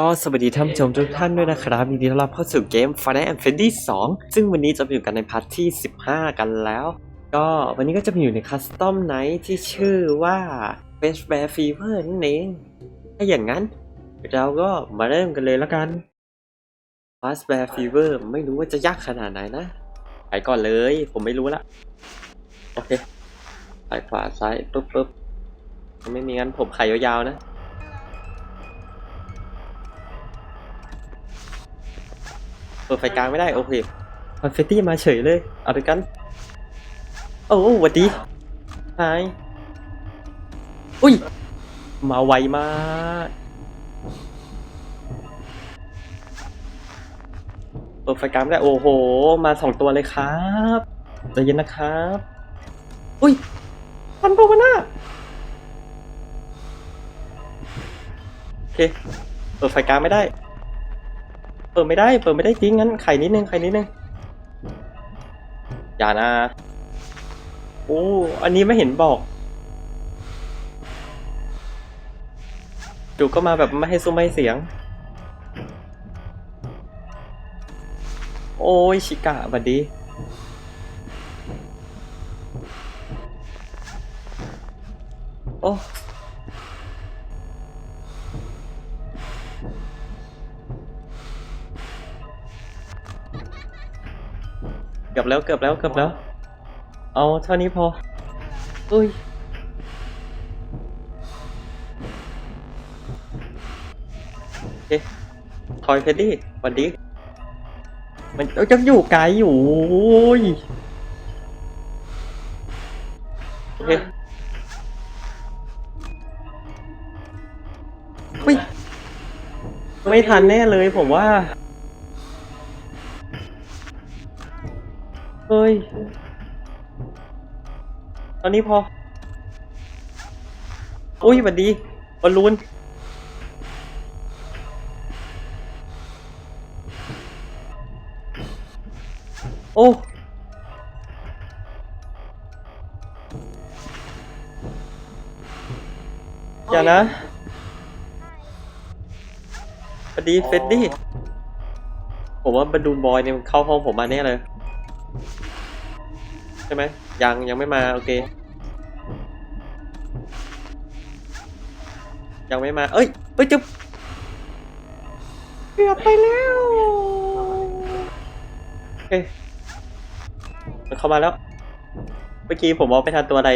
ก็สวัสดีท่านผู้ชมทุกท่านด้วยนะครับยินดีต้อนรับเข้าสู่เกม Final Fantasy 2 ซึ่งวันนี้จะมาอยู่กันในพาร์ทที่ 15 กันแล้ว ก็วันนี้ก็จะมาอยู่ในคัสตอมไนท์ที่ชื่อว่า Best Bear Fever นั่นเอง ถ้าอย่างนั้น เราก็มาเริ่มกันเลยแล้วกัน Fast Bear Fever ไม่รู้ว่าจะยากขนาดไหนนะไปก่อนเลยผมไม่รู้ละ โอเคไปขวาซ้ายปุ๊บปุ๊บไม่มีงั้นผมไขยาวๆนะ เปิดไฟกลางไม่ได้โอเคคอนเฟตตี้มาเฉยเลย เอาด้วยกัน โอ้หวัดดีหายอุ้ย มาไวมาก เปิดไฟกลางไม่ได้โอ้โห มาสองตัวเลยครับใจเย็นนะครับ อุ้ยทันปะวะน่าโอเค เปิดไฟกลางไม่ได้ เปิดไม่ได้เปิดไม่ได้จริงงั้นไข่นิดนึงไข่นิดนึงอย่านะโอ้อันนี้ไม่เห็นบอกจู่ก็มาแบบไม่ให้ซุ้มไม่ให้เสียง โอ้ยชิกะบัดดีโอ้ กือบแล้วเกือบแล้วเกือบแล้ว เอาเท่านี้พออุ้ยโอเคทอยเพดดี้วัสดี มันเอ้ยจะอยู่ไกลอยู่โอ้ยเคอุ้ยไม่ทันแน่เลยผมว่า เฮ้ย ตอนนี้พอ อุ้ยสวัสดีบอลลูน โอ้อย่านะสวัสดีเฟดดี้ ผมว่าบอลลูนบอยเนี่ยมันเข้าห้องผมมาแน่เลย ใช่ไหมยังยังไม่มาโอเค ยังไม่มา เอ้ยเอ้ยจะเกือบไปแล้วโอเคมันเข้ามาแล้ว เมื่อกี้ผมมองไปทันตัวอะไร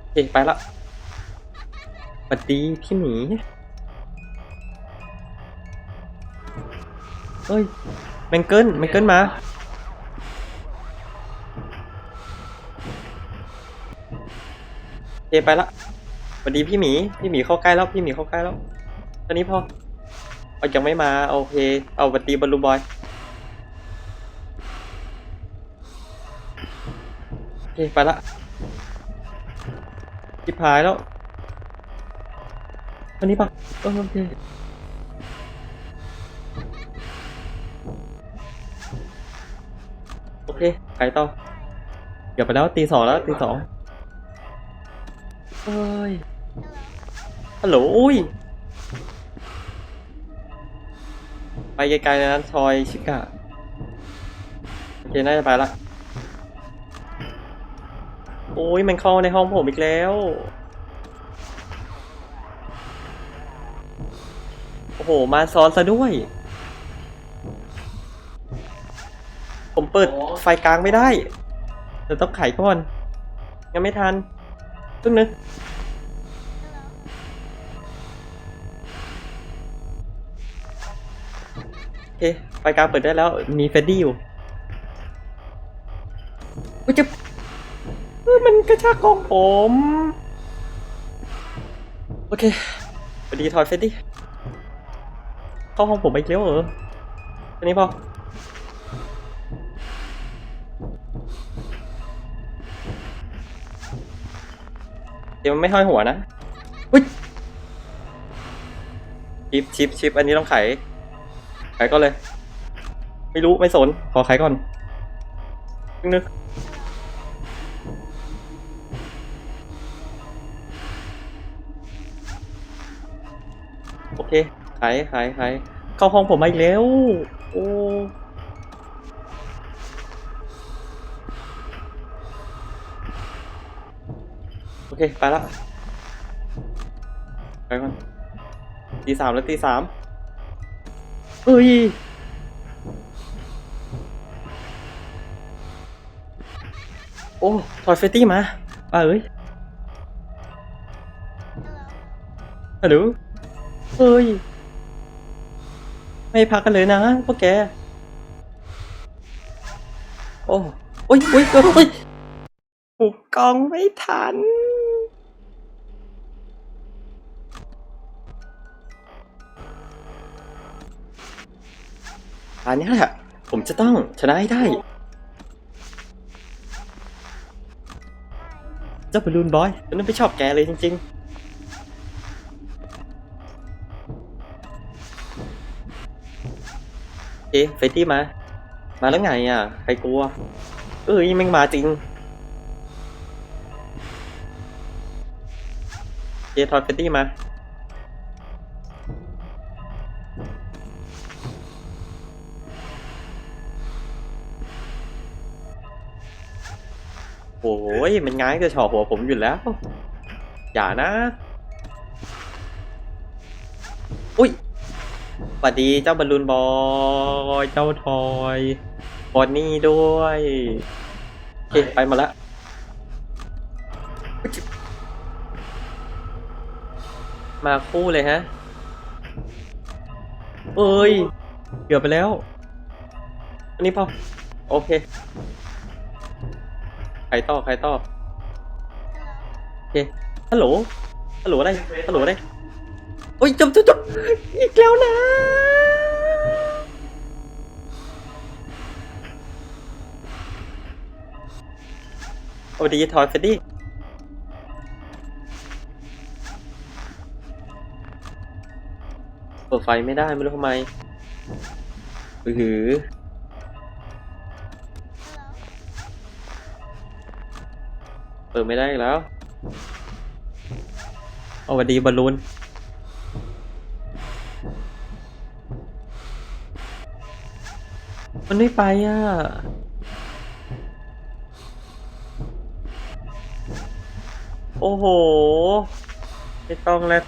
โอเคไปละสวัสดีพี่หมี เฮ้ยแมงเกิลแมงเกิลมาโอเคไปละวัสดีพี่หมี พี่หมีเข้าใกล้แล้ว พี่หมีเข้าใกล้แล้ว ตอนนี้พอเอายังไม่มา โอเค เอาสวัสดีบอลลูบอยโอเคไปละจิบหายแล้วตอนนี้ปะโอเค โอเคไปต่อเกือบไปแล้วตีสองแล้วตีสองเฮ้ยฮัลโหลอุ้ยไปไกลๆเลยนะทอยชิกะโอเคน่าจะไปละโอ้ยมันเข้าในห้องผมอีกแล้วโอ้โหมาซ้อนซะด้วย ผมเปิดไฟกลางไม่ได้เดี๋ยวต้องไขก่อนยังไม่ทันตึ้งนึงโอเคไฟกลางเปิดได้แล้วมีเฟดดี้อยู่อุ้ยจะเฮ้ยมันกระชากของผม โอเคสวัสดีทอยเฟดดี้เข้าห้องผมไปเกี้ยวเหรอแค่นี้พอ ยวมันไม่ห้อยหัวนะอุ้ยชิปชิปชิปอันนี้ต้องไขไขก่อนเลย ไม่รู้ไม่สน ขอขายก่อนนึกโอเคขายขายขายเข้าห้องผมมาอีกแล้ว โอ้ ไปละไปก่อนตีสามแล้วตีสามเอ้ยโอ้ถอยเฟตตี้มาป้าเอ้ยฮัลโหลเฮ้ย ไม่พักกันเลยนะพวกแก โอ้โอ้ยโอ้ยโอ้ยปุกกองไม่ทัน อันนี้แหละผมจะต้องชนะให้ได้ เจ้าบอลลูนบอยฉันไม่ชอบแกเลยจริง ๆเอ๊ะเฟตตี้มา มาแล้วไงอะ ใครกลัว เอ้ยแม่งมาจริงเจทอยเฟตตี้มา มันง่ายจะเฉาะหัวผมอยู่แล้ว อย่านะ อุ้ยสวัสดีเจ้าบอลลูนบอยเจ้าทอยบอนนี่ด้วยโอเคไปมาละมาคู่เลยฮะ เอ้ย เกือบไปแล้ว อันนี้พอ โอเค รต่อใครต่อโอเคฮัลโหลฮัลโหลอะไรฮัลโหลอะไรโอ้ยจบจบจบอีกแล้วนะสวัสดีทอยเฟดดี้เปิดไฟไม่ได้ไม่รู้ทำไมอือหือ เปิดไม่ได้แล้วเอาวัสดีบอลลูนมันไม่ไปอะโอ้โห ไม่ต้องแล้ว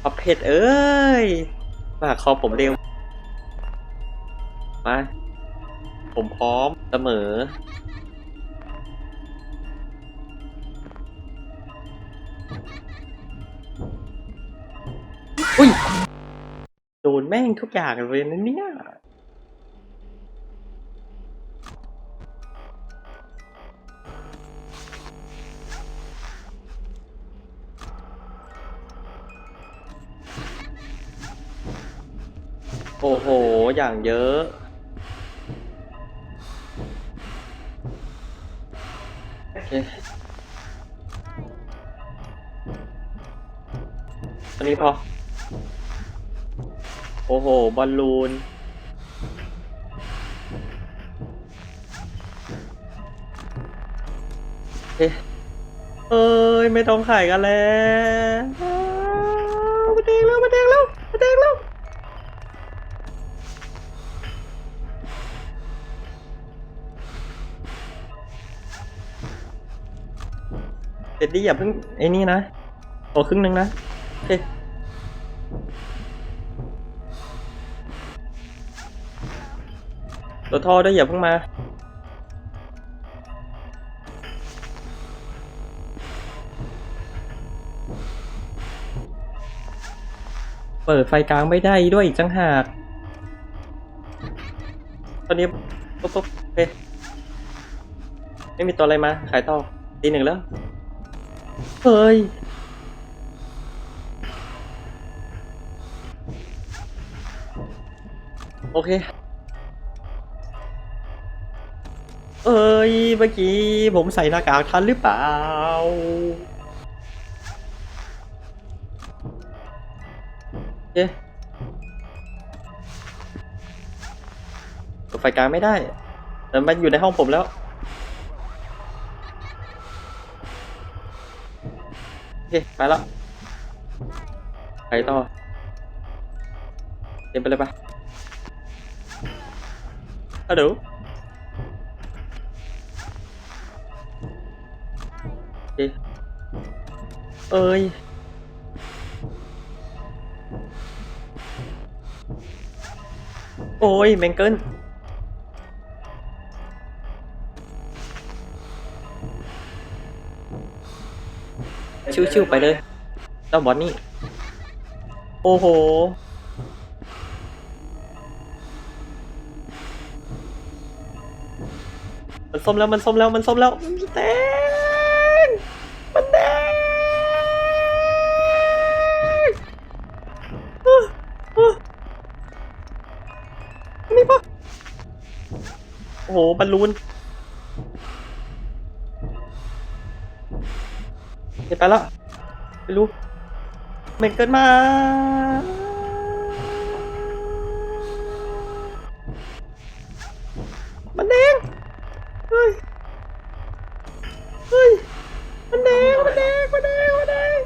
เอาเผ็ดเอ้ย มาคอผมเร็ว มา ผมพร้อมเสมอ อุ้ย โดนแม่งทุกอย่างเลยนะเนี่ย โอ้โห อย่างเยอะ โอเคอันนี้พอ โอ้โห บอลลูนเอ๊ะเอ้ย ไม่ต้องขายกันแล้ว ดดี้อย่าเพิ่งไอ้นี่นะโอ้ครึ่งหนึ่งนะโอเคตัวท่อด้วยอย่าเพิ่งมาเปิดไฟกลางไม่ได้ด้วยอีกจังหาก ตอนนี้ปุ๊บปุ๊บโอเคไม่มีตัวอะไรมา ขายต่อตีหนึ่งแล้ว เฮ้ยโอเค เอ้ย เมื่อกี้ผมใส่หน้ากากทันหรือเปล่าโอเคเปิดไฟกลางไม่ได้ แต่มันอยู่ในห้องผมแล้ว เคไปแล้วไปต่อเดินไปเลยปะฮัลโหลโอเคเอ้ยโอ้ยแมงเกิล ชิวๆไปเลยเจ้าบอสนี่ โอ้โห มันส้มแล้วมันส้มแล้วมันส้มแล้วมันแดงมันแดงอะอะนี่ปะโอ้โหบอลลูน เดี๋ยวไปแล้วไม่รู้เหม็นเกินมา มันแดง เฮ้ย เฮ้ย มันแดง มันแดง มันแดง มันแดง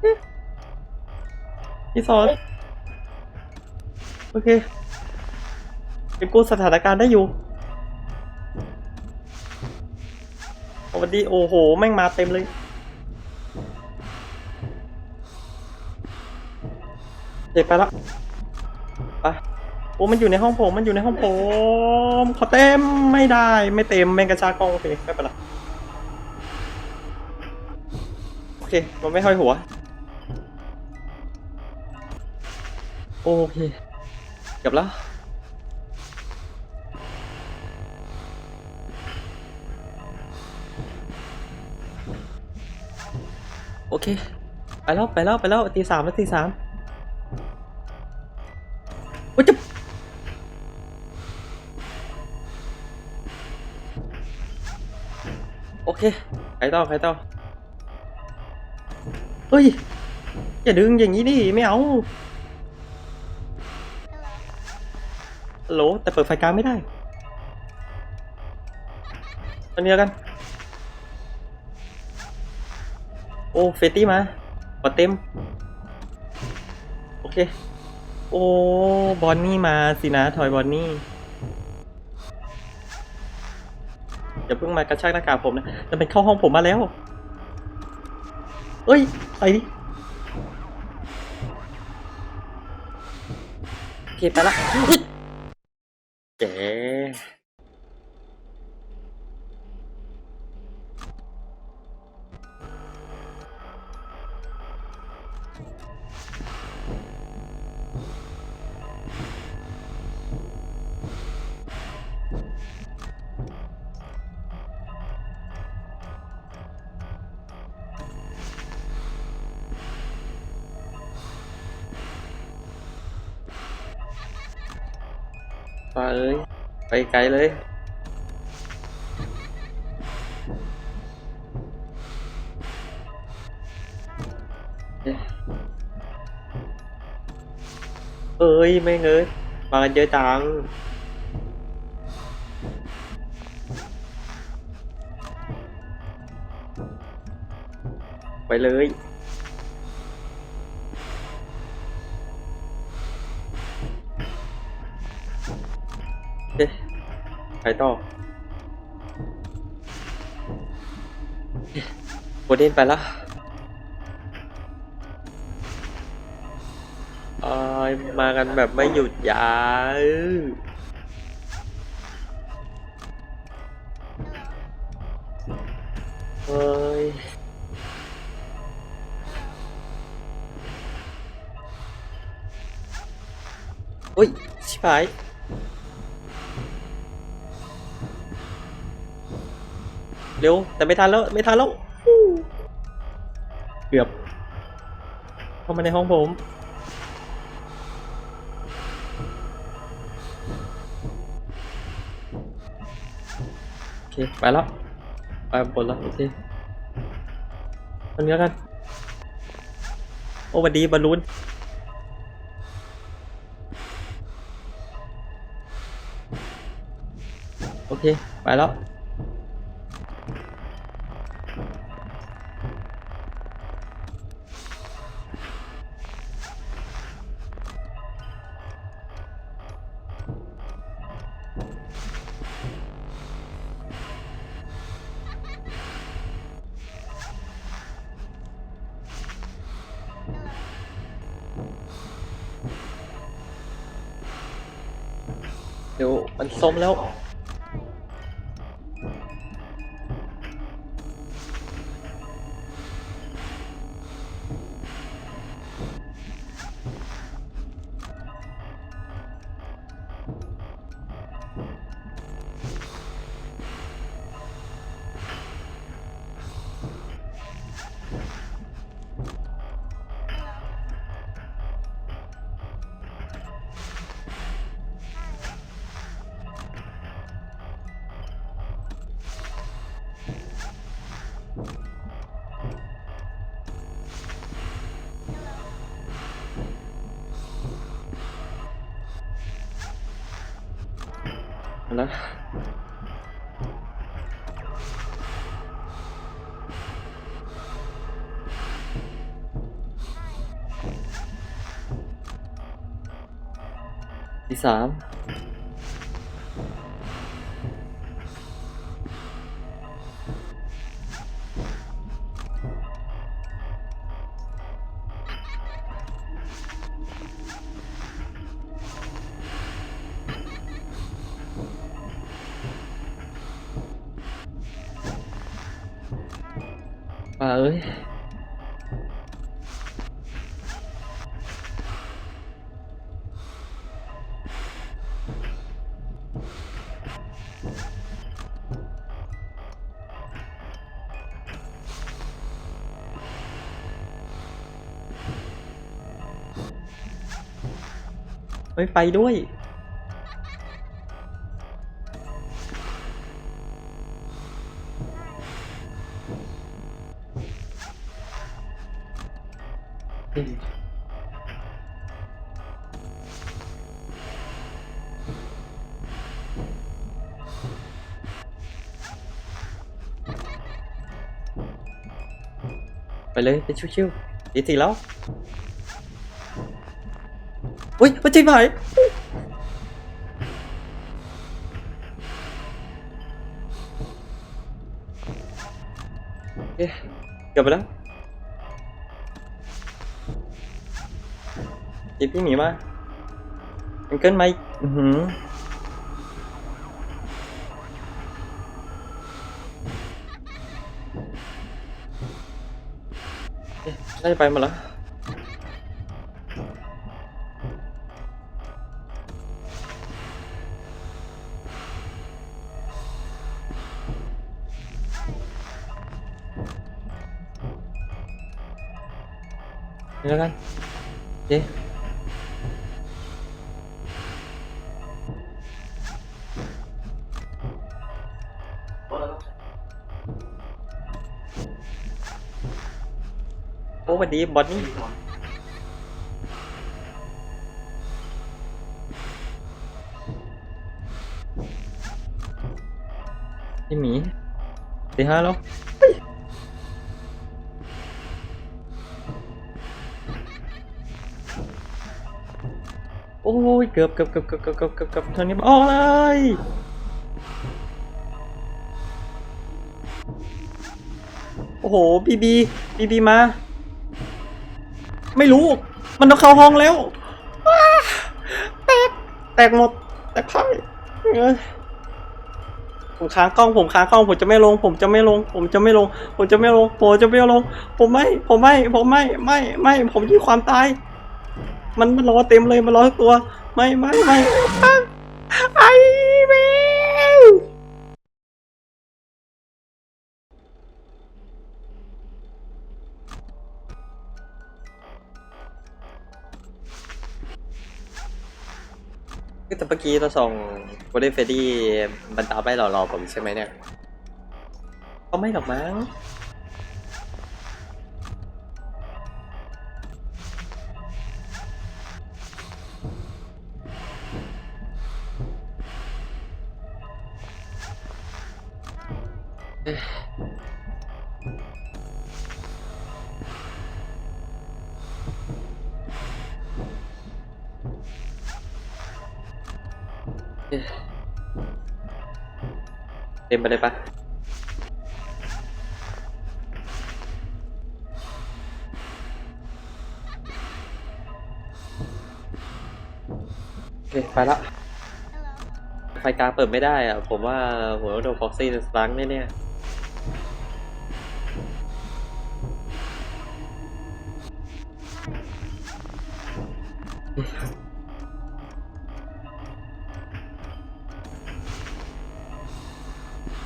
เอ๊ะพี่สอนโอเคเก็บกู้สถานการณ์ได้อยู่ วัสดี โอ้โห แม่งมาเต็มเลยเด็กไปละไปโอ้มันอยู่ในห้องผม มันอยู่ในห้องผมเขอเต็มไม่ได้ ไม่เต็มแมงกระชากองโอเคไม่เป็นไรโอเค มันไม่ห้อยหัว โอเคเกือบแล้ว เค ไปแล้วไปแล้วไปแล้วตีสามแล้วตีสามโอ้ยจะโอเคใครต่อใครต่อเฮ้ย อย่าดึงอย่างนี้ดิไม่เอาฮัลโหลแต่เปิดไฟกลางไม่ได้ตอนนี้กัน โอ้เฟตตี้มาปอเต็ม โอเค โอ้ บอนนี่มาสินะ ทอยบอนนี่อย่าเพิ่งมากระชากหน้ากากผมนะจะเป็นเข้าห้องผมมาแล้ว เอ้ยไปดิโอเคไปละอุ๊ยแก ไปเอ้ย ไปไกลเลย เอ้ย ไม่เอ้ยมากันเยอะจังไปเลย ไปต่อเอ๊ะโบเดนไปแล้วอ้ยมากันแบบไม่หยุดยั้งเฮ้ยอุ้ยชิบหาย เร็ว แต่ไม่ทันแล้ว ไม่ทันแล้ว เกือบ เข้ามาในห้องผม โอเค ไปแล้ว ไปบนแล้ว โอเคมันเนี้ยกัน โอ้วันดีบอลลูนโอเค ไปแล้ว มแล้ว สามป่าเอ้ย ไม่ไปด้วย ไปเลยไปชิวๆตีสี่แล้ว จริงไหมเอ๊ะเกือบไปแล้วหยิบพี่หมีมามันเกินไหมอือหือเอ๊ะน่าจะไปหมดแล้ว นี่แล้วกันเจ๊โอ้สวัสดีบอดนี่พี่หมีตีห้าแล้ว เกือบเกือบเกือบเกือบเกือบเกือบเกือบเกือบทางนี้ออกเลยโอ้โหบีบีบีบีมา ไม่รู้ มันต้องเข้าห้องแล้วอ้าแตกแตกหมดแตกพ่ายเอ้ยผมค้างกล้องผมค้างกล้องผมจะไม่ลง ผมจะไม่ลง ผมจะไม่ลง ผมจะไม่ลงผมจะไม่ลง ผมไม่ ผมไม่ ผมไม่ ไม่ ไม่ ผมยี่ความตาย มันมันรอเต็มเลยมันรอทุกตัว ไม่ไม่ไม่ไอ้เบลแต่เมื่อกี้เราส่งโกลเด้นเฟดดี้บรรดาไม่หล่อๆผมใช่ไหมเนี่ยก็ไม่หรอกมั้ง เต็มไปเลยปะโอเคไปละไฟกลางเปิดไม่ได้อะผมว่าผมว่าโดนฟ็อกซี่สตังแน่ๆ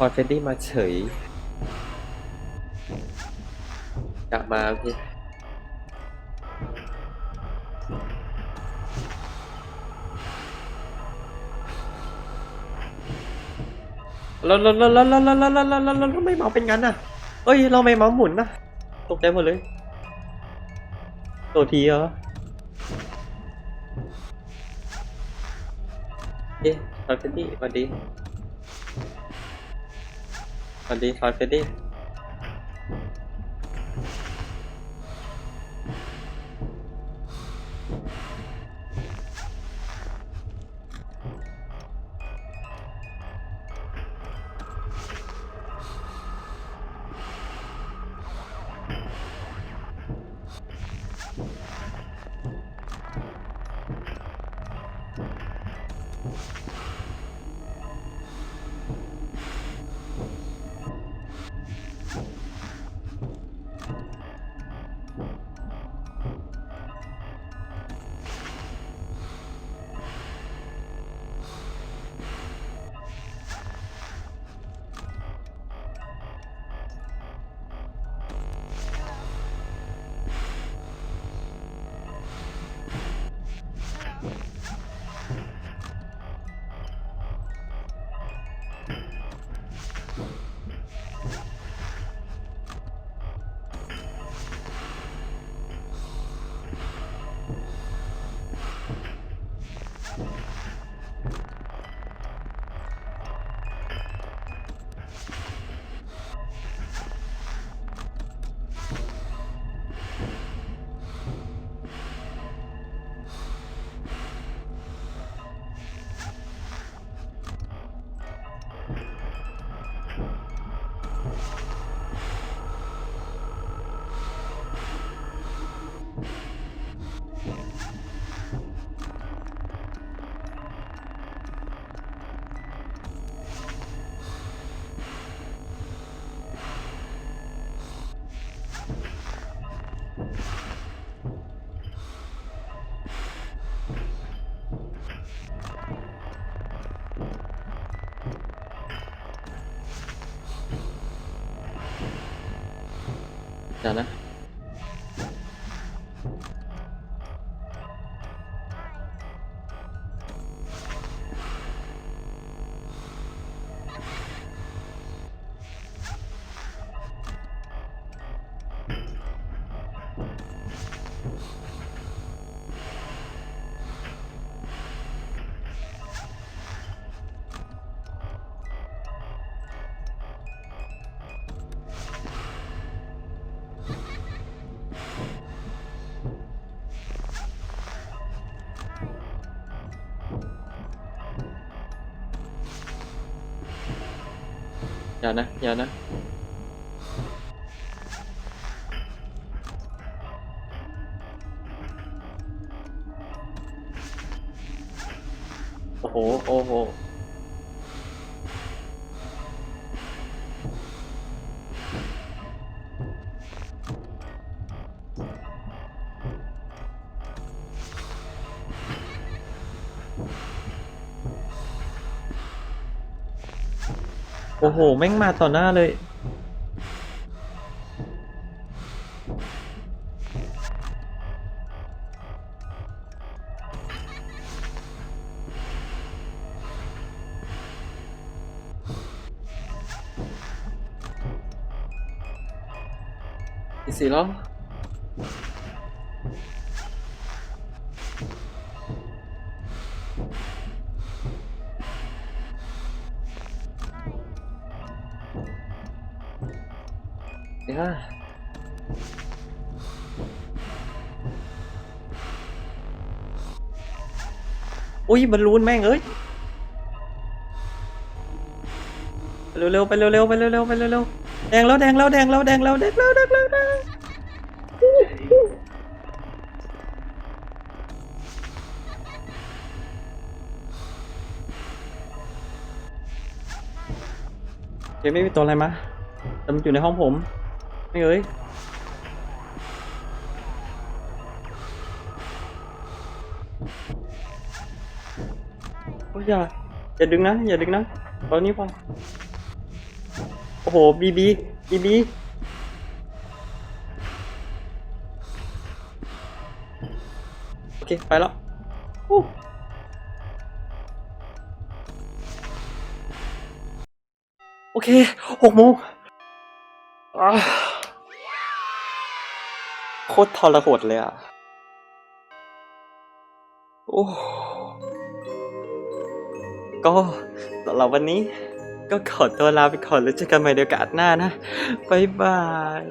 พอเฟดดี้มาเฉยกลับมาพี่แล้วแล้วแล้วแล้วแล้วแล้วแล้วแล้วแล้วแล้วไมเมาส์เป็นงั้นอะเอ้ยเราไม่เมาส์หมุนนะตกใจหมดเลยตัวทีเหรอเอ๊ะฟอยเฟดดี้สวัสดี สวัสดีซอยเฟดดี้ 咋了？ อย่านะ อย่านะ โอ้โห โอ้โห โอ้โหแม่งมาต่อหน้าเลยอีกสี่รอะอุ้ยบอลลูนแม่งเอ้ยเร็วๆไปเร็วๆไปเร็วๆไปเร็วๆแดงแล้วแดงแล้วแดงแล้วแดงแล้วแดงแล้วแดงแล้วแดงเดี๋ยวไม่มีตัวอะไรมาแต่มันอยู่ในห้องผม ไม่เอ้ยโอ้ยอย่าอย่าดึงนะ อย่าดึงนะตอนนี้พอโอ้โหบีบีบีบีโอเค ไปแล้วโอเคหกโมงอ่าโค ตรทรหดเลยอะ โอ้ก็สำหรับวันนี้ก็ขอตัวลาไปก่อนแล้วเจอกันใหม่ในโอกาสหน้านะ บ๊ายบาย